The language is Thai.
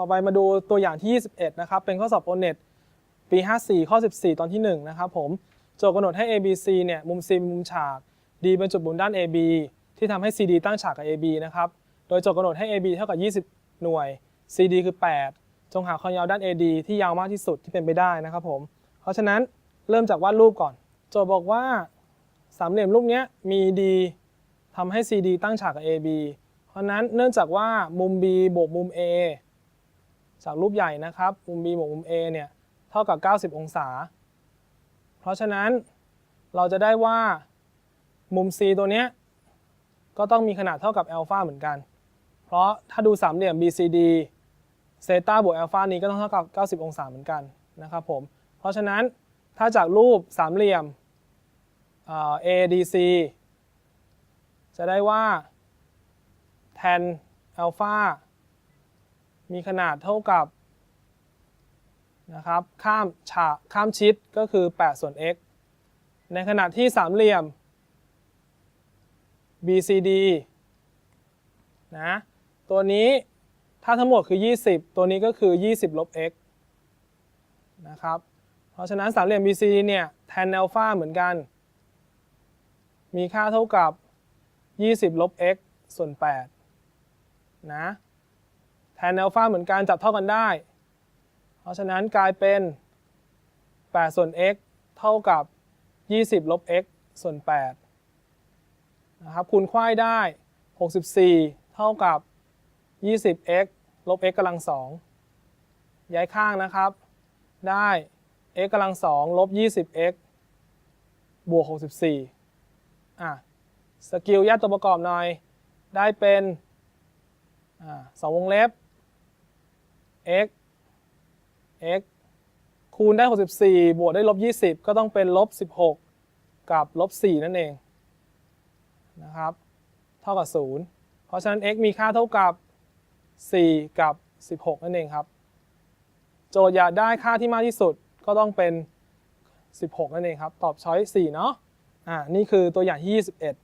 ต่อไปมาดูตัวอย่างที่ 21 นะครับ เป็นข้อสอบโอเน็ตปี 54 ข้อ 14 ตอนที่ 1 นะครับผม โจทย์กำหนดให้ ABC เนี่ย มุม C เป็นมุมฉาก D เป็นจุดหมุนด้าน AB ที่ทำให้ CD ตั้งฉากกับ AB นะครับ โดยโจทย์กำหนดให้ AB เท่ากับ 20 หน่วย CD คือ 8 จงหาความยาวด้าน AD ที่ยาวมากที่สุดที่เป็นไปได้นะครับผม เพราะฉะนั้นเริ่มจากวาดรูปก่อน โจทย์บอกว่าสามเหลี่ยมรูปเนี้ยมี D ทำให้ CD ตั้งฉากกับ AB เพราะนั้นเนื่องจากว่ามุม B บวกมุม A จากรูปใหญ่นะครับ มุม B บวกมุม A เนี่ย เท่ากับ 90 องศา เพราะฉะนั้นเราจะได้ว่ามุม C ตัวเนี้ยก็ต้องมีขนาดเท่ากับอัลฟาเหมือนกัน เพราะถ้าดูสามเหลี่ยม BCD เซตาบวกอัลฟานี้ก็ต้องเท่ากับ 90 องศาเหมือนกันนะครับผม เพราะฉะนั้นถ้าจากรูปสามเหลี่ยมเอ่อ ADC จะได้ว่า tan อัลฟา มีขนาดเท่ากับนะครับข้ามฉากข้ามชิดก็คือ8ส่วน x ในขณะที่สามเหลี่ยม BCD นะตัวนี้ถ้าทั้งหมดคือ 20 ตัวนี้ก็คือ 20 ลบ x นะครับ เพราะฉะนั้นสามเหลี่ยม BCD เนี่ย tan อัลฟาเหมือนกัน มีค่าเท่ากับ 20 ลบ x ส่วน 8 นะ นอัลฟาเหมือนกันจับเท่ากันได้ เพราะฉะนั้นกลายเป็น 8 ส่วน x เท่ากับ 20 ลบ x ส่วน8นะครับคูณควายได้ 64 เท่ากับ 20x ลบ x กำลัง2ย้ายข้างนะครับ ได้ x กำลัง2ลบ 20x บวก 64อะสกิลแยกตัวประกอบหน่อย ได้เป็น อ่าสองวงเล็บ x x คูณได้ 64 บวกได้ลบ 20 ก็ต้องเป็นลบ 16 กับลบ 4 นั่นเองนะครับ เท่ากับ 0 เพราะฉะนั้น x มีค่าเท่ากับ 4 กับ 16 นั่นเองครับ โจทย์อยากได้ค่าที่มากที่สุดก็ต้องเป็น 16 นั่นเองครับ ตอบช้อย 4 เนาะอ่านี่คือตัวอย่างที่ 21